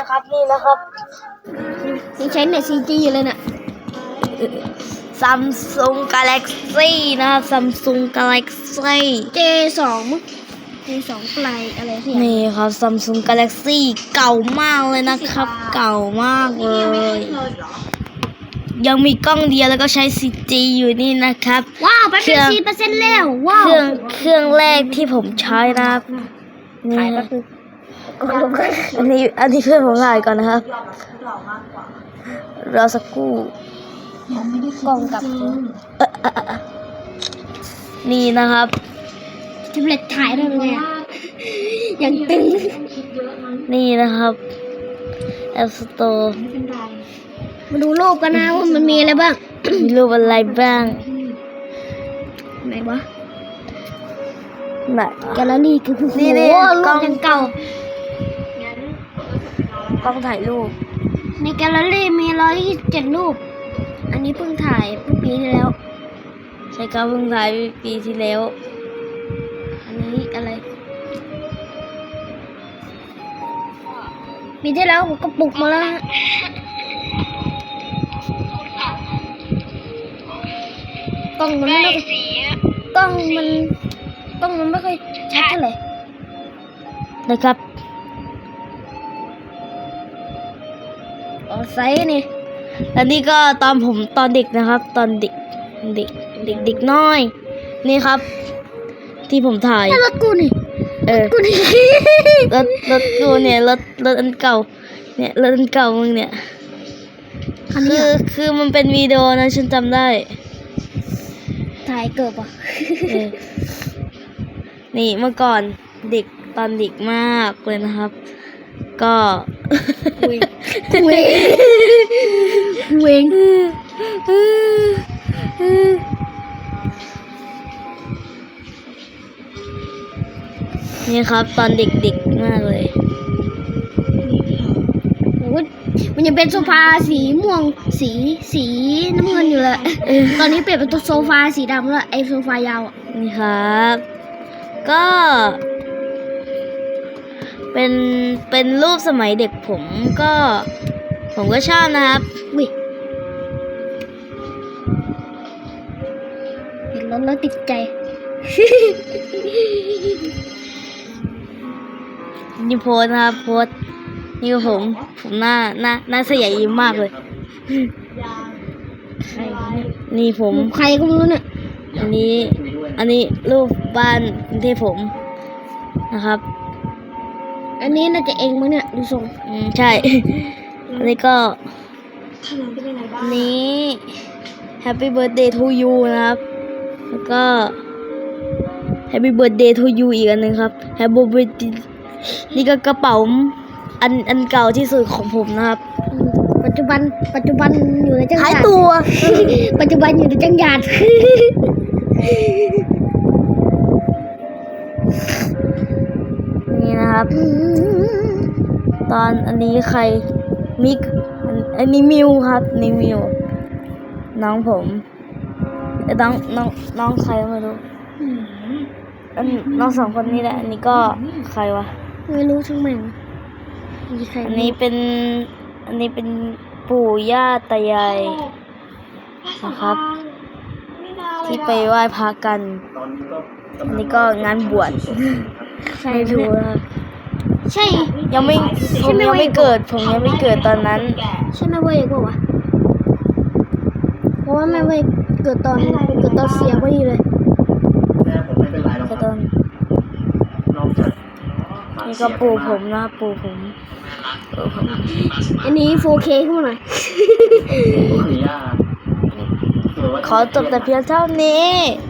นะครับนี่นะครับยังใช้เน็ตซีจีอยู่เลยน่ะซัมซุงกาแล็กซี่นะครับซัมซุงกาแล็กซี่เจสองมั้งเจสองไกลอะไรที่นี่ครับซัมซุงกาแล็กซี่เก่ามากเลยนะครับ เก่ามากเลย ยังมีกล้องเดียวแล้วก็ใช้ 4G อยู่นี่นะครับ ว้าวไปเครื่เป็นองซีเปอร์เซ็นต์แล้วว้าวเครื่องเครื่องแรกที่ผมใช้นะครับนี่ถ่ายแป๊บนึงกดลงไป อันนี้อันนี้เพื่อนผมถ่ายก่อนนะครับ รอสักครู่กล้องกับนี่นะครับแท็บเล็ตถ่ายได้เลยอะยังตึง นี่นะครับ App Store มาดูรูปกันนะว่ามันมีอะไรบ้าง มีรูปอะไรบ้าง ไหนวะไหนแกลเลอรี่คือโอ้โหรูกล้ปองยังเก่า กล้องถ่ายรูป ในแกลเลอรี่มีร้อยยี่สิบเจ็ดรูป อันนี้เพิ่งถ่ายเมื่อปีที่แล้ว ใช้กล้องเพิ่งถ่ายปีที่แล้ว อันนี้อะไรปีที่แล้วผมก็ปลุกมาแล้วฮะกล้องมันไม่ค่อยกล้องมันกล้องมันไม่ค่อยชัดเท่าไหร่นะครับ อ๋อไซส์นี่และนี่ก็ตอนผมตอนเด็กนะครับ ตอนเด็กเด็กเด็กเด็กน้อย นี่ครับ ที่ผมถ่ายนี่รถกูนี่เออกูนี่รถรถกูเนี่ยรถรถอันเก่า เนี่ยรถอันเก่ามึงเนี่ยคันนี้คือเหรอคือมันเป็นวิดีโอนะฉันจำได้ ถ่ายเกิบอะเออนี่เมื่อก่อนเด็กตอนเด็กมากเลยนะครับ ก็เวงเวงเวงนี่ครับ ตอนเด็กๆมากเลยโอ้ยมันยังเป็นโซฟาสีม่วงสีสีน้ำเงินอยู่เลยตอนนี้เปลี่ยนเป็นตัวโซฟาสีดำแล้วไอ้โซฟายาวอะนี่ครับ ก็ เป็นเป็นรูปสมัยเด็กผมก็ ผมก็ชอบนะครับวิเห็นแล้วแล้วติดใจนี่โพสต์นะครับโพสต์นี่ก็ผม ผมหน้าหน้าหน้าเสียยิ้มมากเลยใครวะเนี่ยนี่ผมใครก็ไม่รู้เนี่ยอันนี้ อันนี้รูปบ้านกรุงเทพผมนะครับ อันนี้น่าจะเองมั้งเนี่ยดูทรงอืมใช่ อันนี้ก็อันนี้ Happy Birthday to you นะครับ แล้วก็ Happy Birthday to you อีกอันหนึ่งครับ Happy Birthday นี่ก็กระเป๋าอันอันเก่าที่สุดของผมนะครับอืมปัจจุบันปัจจุบันอยู่ในจังหขายวัดตัว ปัจจุบันอยู่ในจังหวัด ตอนอันนี้ใครมิกอันอันนี้มิวครับนี่มิวน้องผมเอ้ยน้องน้องน้องใครไม่รู้อันน้องสองคนนี้แหละอันนี้ก็ใครวะไม่รู้ช่างแม่งมีใครอันนี้เป็นอันนี้เป็นปู่ย่าตายายนะครับ ที่ไปไหว้พระกัน อันนี้ก็งานบวชใครไม่รู้รู้นะครับ ใช่ยังไม่ผมยังไม่เกิด ผมยังไม่เกิดตอนนั้น ใช่แม่เว้ยกว่าวะเพราะว่าแม่เว้ยเกิดตอนเกิดตอนเสียพอดีเลยแม่ผมไม่เป็นไรหรอกก็คตรัอบนนอกจากนี่ก็ปู่ผมนะปู่ผมปู่ผมอันนี้ 4K ขึ้นมาหน่อยขออนุญาตขอจบแต่เพียงเท่านี้ข